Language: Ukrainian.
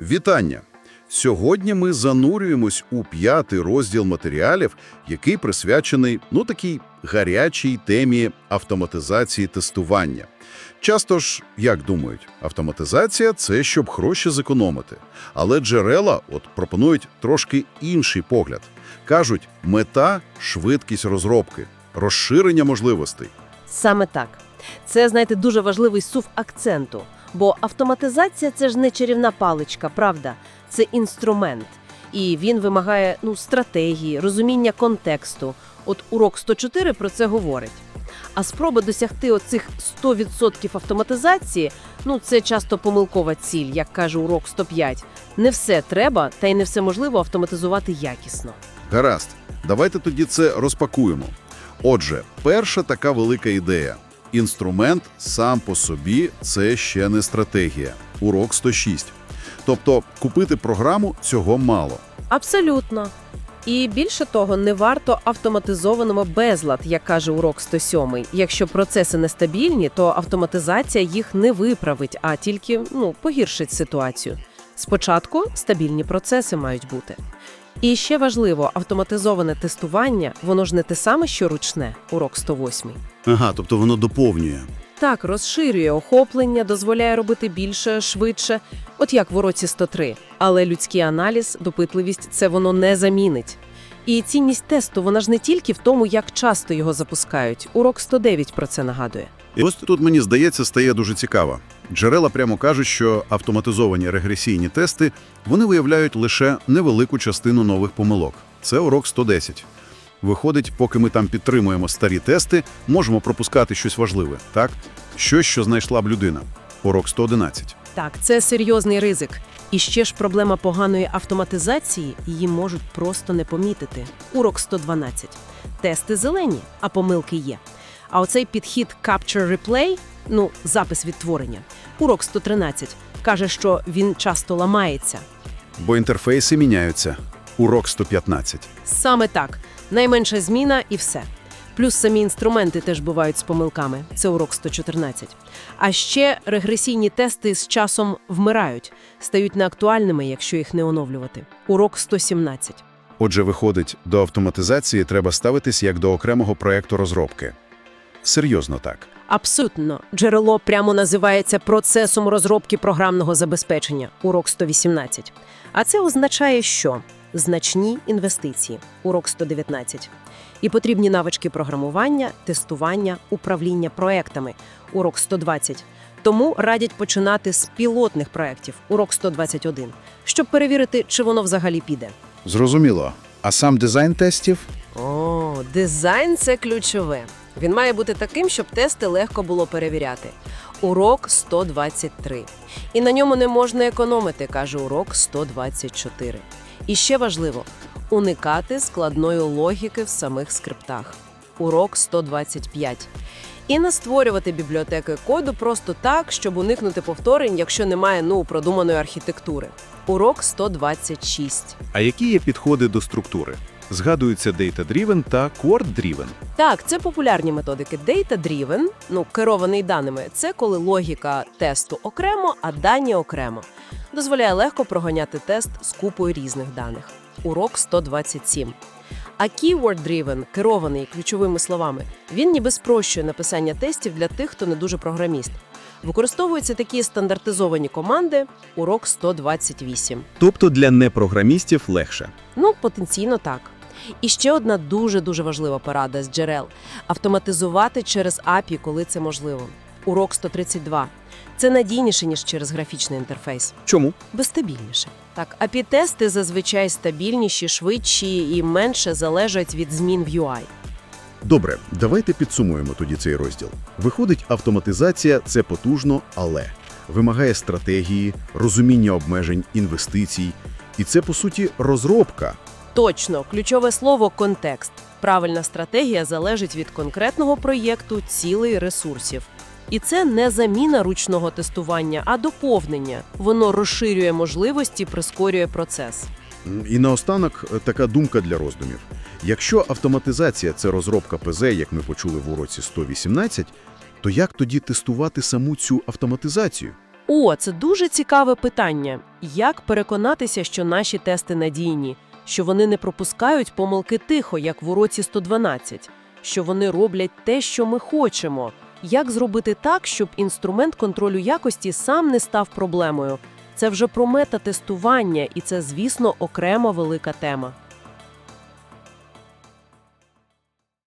Вітання! Сьогодні ми занурюємось у п'ятий розділ матеріалів, який присвячений, ну, такій гарячій темі автоматизації тестування. Часто ж, як думають, автоматизація – це щоб гроші зекономити. Але джерела от пропонують трошки інший погляд. Кажуть, мета – швидкість розробки, розширення можливостей. Саме так. Це, знаєте, дуже важливий сув акценту. Бо автоматизація це ж не чарівна паличка, правда? Це інструмент. І він вимагає ну, стратегії, розуміння контексту. От урок 104 про це говорить. А спроба досягти оцих 100% автоматизації, ну це часто помилкова ціль, як каже урок 105. Не все треба, та й не все можливо автоматизувати якісно. Гаразд, давайте тоді це розпакуємо. Отже, перша така велика ідея. Інструмент сам по собі – це ще не стратегія. Урок 106. Тобто купити програму цього мало. Абсолютно. І більше того, не варто автоматизованому безлад, як каже урок 107. Якщо процеси нестабільні, то автоматизація їх не виправить, а тільки ну, погіршить ситуацію. Спочатку стабільні процеси мають бути. І ще важливо, автоматизоване тестування, воно ж не те саме, що ручне, урок 108. Ага, тобто воно доповнює. Так, розширює охоплення, дозволяє робити більше, швидше, от як в уроці 103. Але людський аналіз, допитливість – це воно не замінить. І цінність тесту, вона ж не тільки в тому, як часто його запускають. Урок 109 про це нагадує. І ось тут, мені здається, стає дуже цікаво. Джерела прямо кажуть, що автоматизовані регресійні тести вони виявляють лише невелику частину нових помилок. Це урок 110. Виходить, поки ми там підтримуємо старі тести, можемо пропускати щось важливе, так? Щось, що знайшла б людина. Урок 111. Так, це серйозний ризик. І ще ж проблема поганої автоматизації, її можуть просто не помітити. Урок 112. Тести зелені, а помилки є. А оцей підхід Capture Replay, ну, запис відтворення, урок 113, каже, що він часто ламається. Бо інтерфейси міняються. Урок 115. Саме так. Найменша зміна і все. Плюс самі інструменти теж бувають з помилками. Це урок 114. А ще регресійні тести з часом вмирають, стають неактуальними, якщо їх не оновлювати. Урок 117. Отже, виходить, до автоматизації треба ставитись як до окремого проєкту розробки. Серйозно так. Абсолютно. Джерело прямо називається процесом розробки програмного забезпечення. Урок 118. А це означає, що значні інвестиції. Урок 119. І потрібні навички програмування, тестування, управління проектами. Урок 120. Тому радять починати з пілотних проєктів. Урок 121, щоб перевірити, чи воно взагалі піде. Зрозуміло. А сам дизайн тестів? О, дизайн це ключове. Він має бути таким, щоб тести легко було перевіряти. Урок 123. І на ньому не можна економити, каже урок 124. І ще важливо уникати складної логіки в самих скриптах. Урок 125. І не створювати бібліотеки коду просто так, щоб уникнути повторень, якщо немає ну продуманої архітектури. Урок 126. А які є підходи до структури? Згадуються Data-Driven та Quart-Driven. Так, це популярні методики. Data-driven, ну, керований даними, це коли логіка тесту окремо, а дані окремо. Дозволяє легко проганяти тест з купою різних даних. Урок 127. А keyword-driven, керований ключовими словами, він ніби спрощує написання тестів для тих, хто не дуже програміст. Використовуються такі стандартизовані команди. Урок 128. Тобто для непрограмістів легше. Ну, потенційно так. І ще одна дуже-дуже важлива порада з джерел – автоматизувати через API, коли це можливо. Урок 132. Це надійніше, ніж через графічний інтерфейс. Чому? Бо стабільніше. Так, API-тести зазвичай стабільніші, швидші і менше залежать від змін в UI. Добре, давайте підсумуємо тоді цей розділ. Виходить, автоматизація це потужно, але вимагає стратегії, розуміння обмежень, інвестицій. І це, по суті, розробка. Точно, ключове слово – контекст. Правильна стратегія залежить від конкретного проєкту, цілей, ресурсів. І це не заміна ручного тестування, а доповнення. Воно розширює можливості, прискорює процес. І наостанок е, така думка для роздумів. Якщо автоматизація – це розробка ПЗ, як ми почули в уроці 118, то як тоді тестувати саму цю автоматизацію? О, це дуже цікаве питання. Як переконатися, що наші тести надійні, що вони не пропускають помилки тихо, як в уроці 112, що вони роблять те, що ми хочемо? Як зробити так, щоб інструмент контролю якості сам не став проблемою? Це вже про метатестування, і це, звісно, окрема велика тема.